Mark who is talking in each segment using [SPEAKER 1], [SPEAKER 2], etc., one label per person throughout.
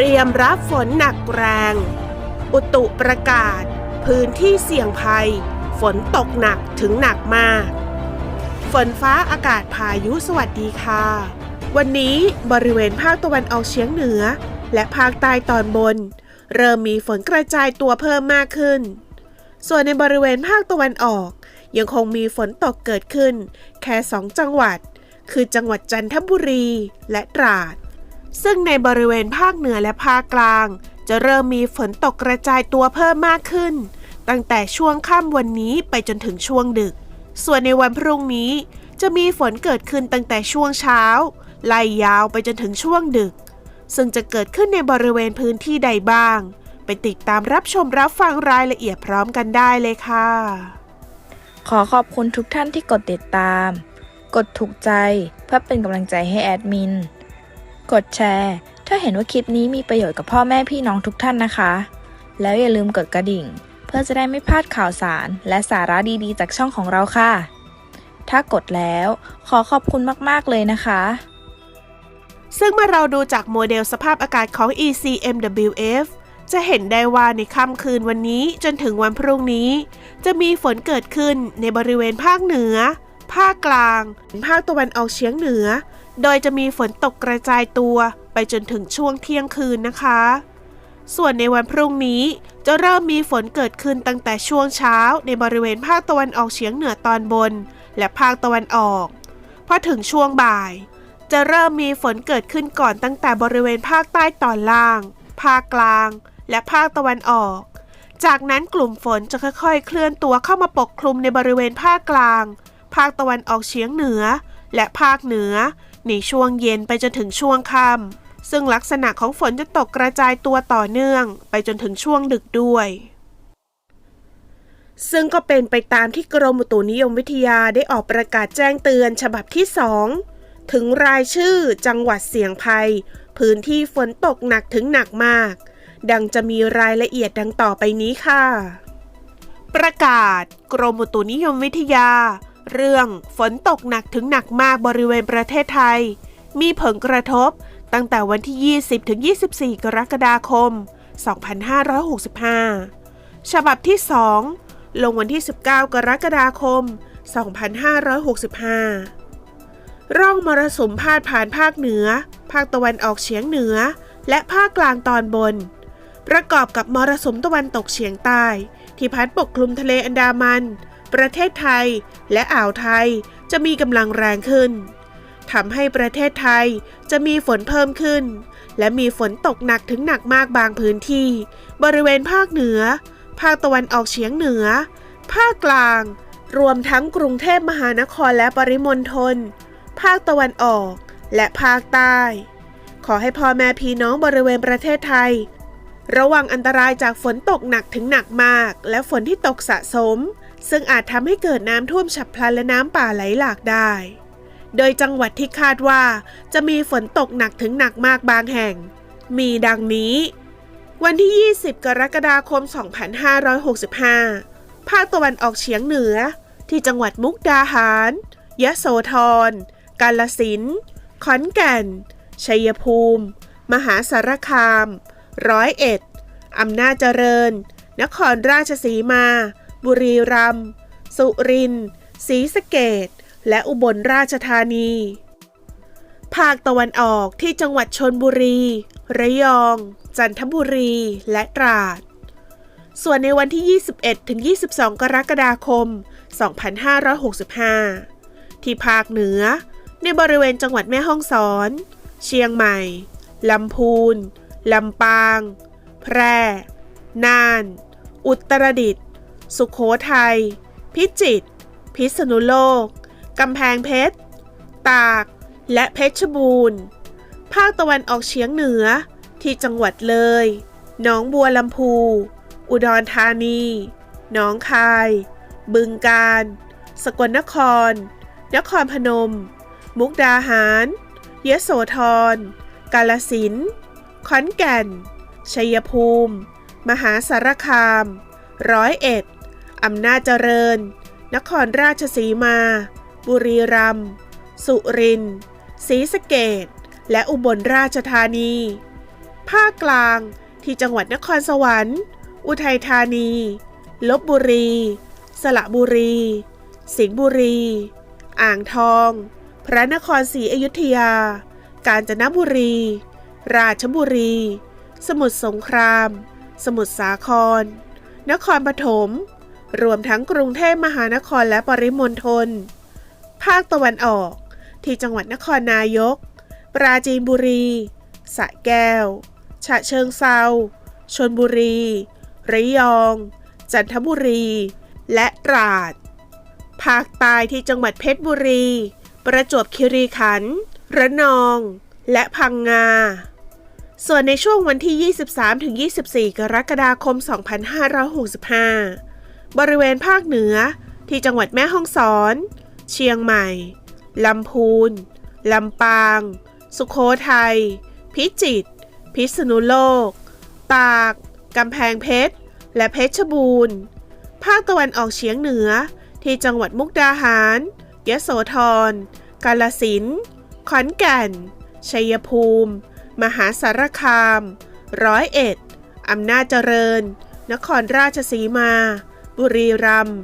[SPEAKER 1] เตรียมรับฝนหนักแรง อุตุประกาศ พื้นที่เสี่ยงภัย ฝนตกหนักถึงหนักมาก ฝนฟ้าอากาศพายุสวัสดีค่ะ วันนี้บริเวณภาคตะวันออกเฉียงเหนือ และภาคใต้ตอนบน เริ่มมีฝนกระจายตัวเพิ่มมากขึ้น ส่วนในบริเวณภาคตะวันออก ยังคงมีฝนตกเกิดขึ้น แค่สองจังหวัด คือจังหวัดจันทบุรีและตราด ซึ่งในบริเวณภาคเหนือและภาคกลาง จะเริ่มมีฝนตกกระจายตัวเพิ่มมากขึ้น ตั้งแต่ช่วงค่ำวันนี้ไปจนถึงช่วงดึก ส่วนในวันพรุ่งนี้ จะมีฝนเกิดขึ้นตั้งแต่ช่วงเช้า ไล่ยาวไปจนถึงช่วงดึก ซึ่งจะเกิดขึ้นในบริเวณพื้นที่ใดบ้าง ไปติดตามรับชมรับฟังรายละเอียดพร้อมกันได้เลยค่ะ
[SPEAKER 2] ขอขอบคุณทุกท่านที่กดติดตาม กดถูกใจเพื่อเป็นกำลังใจให้แอดมิน กดแชร์ ถ้าเห็นว่าคลิปนี้มีประโยชน์กับพ่อแม่พี่น้องทุกท่านนะคะ แล้วอย่าลืมกดกระดิ่ง เพื่อจะได้ไม่พลาดข่าวสาร และสาระดีๆ จากช่องของเราค่ะ ถ้ากดแล้วขอขอบคุณมากๆเลยนะคะ
[SPEAKER 1] ซึ่งเมื่อเราดูจากโมเดลสภาพอากาศของ ECMWF จะเห็นได้ว่าในค่ำคืนวันนี้จนถึงวันพรุ่งนี้ จะมีฝนเกิดขึ้นในบริเวณภาคเหนือ ภาคกลาง ภาคตะวันออกเฉียงเหนือ โดยจะมีฝนตกกระจายตัวไปจนถึงช่วงเที่ยงคืนนะคะ ส่วนในวันพรุ่งนี้จะเริ่มมีฝนเกิดขึ้นตั้งแต่ช่วงเช้าในบริเวณภาคตะวันออกเฉียงเหนือตอนบน และภาคตะวันออกพอถึงช่วงบ่าย จะเริ่มมีฝนเกิดขึ้นก่อนตั้งแต่บริเวณภาคใต้ตอนล่าง ภาคกลาง และภาคตะวันออก จากนั้นกลุ่มฝนจะค่อยๆ เคลื่อนตัวเข้ามาปกคลุมในบริเวณภาคกลาง ภาคตะวันออกเฉียงเหนือ และภาคเหนือ ในช่วงเย็นไปจนถึงช่วงค่ำซึ่งลักษณะของฝนจะตกกระจายตัวต่อเนื่อง ไปจนถึงช่วงดึกด้วย ซึ่งก็เป็นไปตามที่กรมอุตุนิยมวิทยาได้ออกประกาศแจ้งเตือนฉบับที่ 2 ถึงรายชื่อจังหวัดเสี่ยงภัย พื้นที่ฝนตกหนักถึงหนักมาก ดังจะมีรายละเอียดดังต่อไปนี้ค่ะ ประกาศ กรมอุตุนิยมวิทยา เรื่องฝนตกหนักถึงหนักมากบริเวณประเทศไทย มีผลกระทบตั้งแต่วันที่ 20 ถึง 24 กรกฎาคม 2565 ฉบับที่ 2 ลงวันที่ 19 กรกฎาคม 2565 ร่องมรสุมพาดผ่านภาคเหนือ ภาคตะวันออกเฉียงเหนือ และภาคกลางตอนบน ประกอบกับมรสุมตะวันตกเฉียงใต้ ที่พัดปกคลุมทะเลอันดามัน ประเทศไทยและอ่าวไทยจะมีกำลังแรงขึ้นทำให้ประเทศไทยจะมีฝนเพิ่มขึ้น และมีฝนตกหนักถึงหนักมากบางพื้นที่ บริเวณภาคเหนือ ภาคตะวันออกเฉียงเหนือ ภาคกลาง รวมทั้งกรุงเทพมหานครและปริมณฑลภาคตะวันออกและภาคใต้ ขอให้พ่อแม่พี่น้องบริเวณประเทศไทย ระวังอันตรายจากฝนตกหนักถึงหนักมาก และฝนที่ตกสะสม ซึ่งอาจทำให้เกิดน้ำท่วมฉับพลันและน้ำป่าไหลหลากได้ โดยจังหวัดที่คาดว่าจะมีฝนตกหนักถึงหนักมากบางแห่ง มีดังนี้ วันที่ 20 กรกฎาคม 2565 ภาคตะวันออกเฉียงเหนือ ที่จังหวัดมุกดาหาร ยะโสธร กาลสิน ขอนแก่น ชัยภูมิ มหาสารคาม ร้อยเอ็ด อำนาจเจริญ นครราชสีมา บุรีรัมย์สุรินทร์ศรีสะเกดและอุบลราชธานี ภาคตะวันออกที่จังหวัดชนบุรี ระยอง จันทบุรีและตราด ส่วนในวันที่ 21ถึง22 กรกฎาคม 2565 ที่ภาคเหนือ ในบริเวณจังหวัดแม่ฮ่องสอน เชียงใหม่ ลำพูน ลำปาง แพร่ น่าน อุตรดิตถ์ สุขโขทัย พิจิตร พิษณุโลก กำแพงเพชร ตาก และเพชรบูรณ์ ภาคตะวันออกเฉียงเหนือ ที่จังหวัดเลย หนองบัวลำพู อุดรธานี หนองคาย บึงกาฬ สกลนคร นครพนม มุกดาหาร ยโสธร กาลสินธุ์ขอนแก่น ชัยภูมิ มหาสารคามร้อยเอ็ด อำนาจเจริญ นครราชสีมา บุรีรัมย์ สุรินทร์ ศรีสะเกดและอุบลราชธานี ภาคกลางที่จังหวัดนครสวรรค์ อุทัยธานี ลบบุรี สระบุรี สิงห์บุรี อ่างทอง พระนครศรีอยุธยา กาญจนบุรี ราชบุรี สมุทรสงคราม สมุทรสาคร นครปฐม รวมทั้งกรุงเทพมหานครและปริมณฑล ภาคตะวันออก ที่จังหวัดนครนายก ปราจีนบุรี สระแก้ว ฉะเชิงเซาชนบุรี ระยอง จันทบุรี และตราด ภาคใต้ที่จังหวัดเพชรบุรี ประจวบคีรีขันธ์ ระนอง และพังงาส่วนในช่วงวันที่ 23-24 กรกฎาคม 2565 บริเวณภาคเหนือที่จังหวัดแม่ฮ่องสอน เชียงใหม่ ลำพูน ลำปาง สุโขทัย พิจิตร พิษณุโลก ตาก กำแพงเพชร และเพชรบูรณ์ ภาคตะวันออกเฉียงเหนือที่จังหวัดมุกดาหาร ยโสธร กาลสิน ขอนแก่น ชัยภูมิ มหาสารคาม ร้อยเอ็ด อำนาจเจริญ นครราชสีมา บุรีรัมย์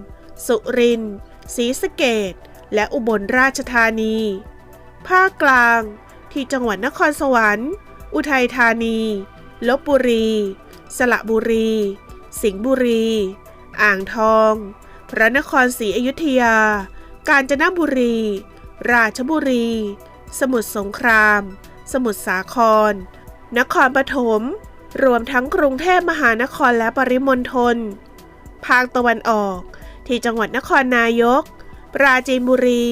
[SPEAKER 1] สุรินทร์ศรีสะเกดและอุบลราชธานี ภาคกลางที่จังหวัดนครสวรรค์ อุทัยธานี ลบบุรี สระบุรี สิงห์บุรี อ่างทอง พระนครศรีอยุธยา กาญจนบุรี ราชบุรี สมุทรสงคราม สมุทรสาคร นครปฐม รวมทั้งกรุงเทพมหานครและปริมณฑล ภาคตะวันออก ที่จังหวัดนครนายก ปราจีนบุรี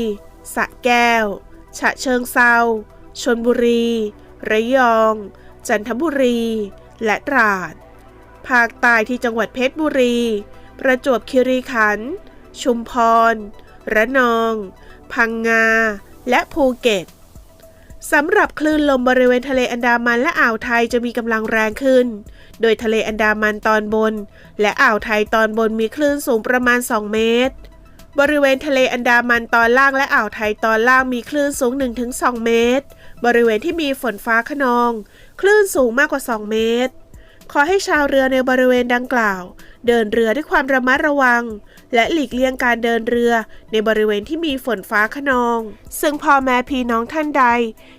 [SPEAKER 1] สะแก้ว ฉะเชิงเซาชนบุรี ระยอง จันทบุรี และตราด ภาคใต้ที่จังหวัดเพชรบุรี ประจวบคีรีขันธ์ ชุมพร ระนอง พังงา และภูเก็ต สำหรับคลื่นลมบริเวณทะเลอันดามันและอ่าวไทยจะมีกำลังแรงขึ้น โดยทะเลอันดามันตอนบน และอ่าวไทยตอนบนมีคลื่นสูงประมาณ 2 เมตร บริเวณทะเลอันดามันตอนล่างและอ่าวไทยตอนล่างมีคลื่นสูง 1-2 เมตร บริเวณที่มีฝนฟ้าขนอง คลื่นสูงมากกว่า 2 เมตร ขอให้ชาวเรือในบริเวณดังกล่าว เดินเรือด้วยความระมัดระวัง และหลีกเลี่ยงการเดินเรือ ในบริเวณที่มีฝนฟ้าขนอง ซึ่งพ่อแม่พี่น้องท่านใด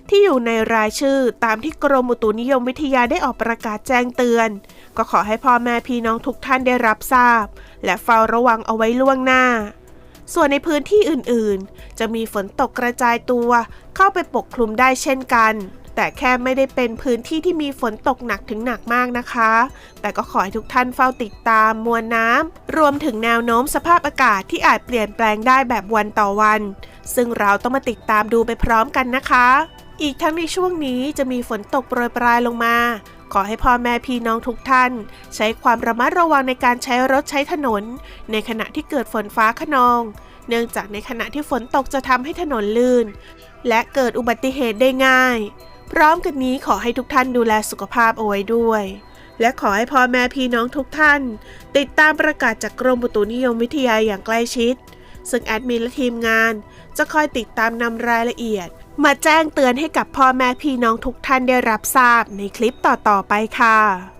[SPEAKER 1] ที่อยู่ในรายชื่อตามที่กรมอุตุนิยมวิทยาได้ออกประกาศแจ้งเตือน ก็ขอให้พ่อแม่พี่น้องทุกท่านได้รับทราบ และเฝ้าระวังเอาไว้ล่วงหน้าส่วนในพื้นที่อื่น ๆ จะมีฝนตกกระจายตัวเข้าไปปกคลุมได้เช่นกัน แต่แค่ไม่ได้เป็นพื้นที่ที่มีฝนตกหนักถึงหนักมากนะคะ แต่ก็ขอให้ทุกท่านเฝ้าติดตามมวลน้ำรวมถึงแนวโน้มสภาพอากาศที่อาจเปลี่ยนแปลงได้แบบวันต่อวัน ซึ่งเราต้องมาติดตามดูไปพร้อมกันนะคะ อีกทั้งในช่วงนี้จะมีฝนตกโปรยปลายลงมาขอให้พ่อแม่พี่น้องทุกท่าน ใช้ความระมัดระวังในการใช้รถใช้ถนน ในขณะที่เกิดฝนฟ้าขนอง เนื่องจากในขณะที่ฝนตกจะทำให้ถนนลื่น และเกิดอุบัติเหตุได้ง่าย พร้อมกันนี้ขอให้ทุกท่านดูแลสุขภาพเอาไว้ด้วย และขอให้พ่อแม่พี่น้องทุกท่าน ติดตามประกาศจากกรมอุตุนิยมวิทยาอย่างใกล้ชิด ซึ่งแอดมินและทีมงาน จะคอยติดตามนำรายละเอียด มาแจ้งเตือนให้กับพ่อแม่พี่น้องทุกท่านได้รับทราบในคลิปต่อๆไปค่ะ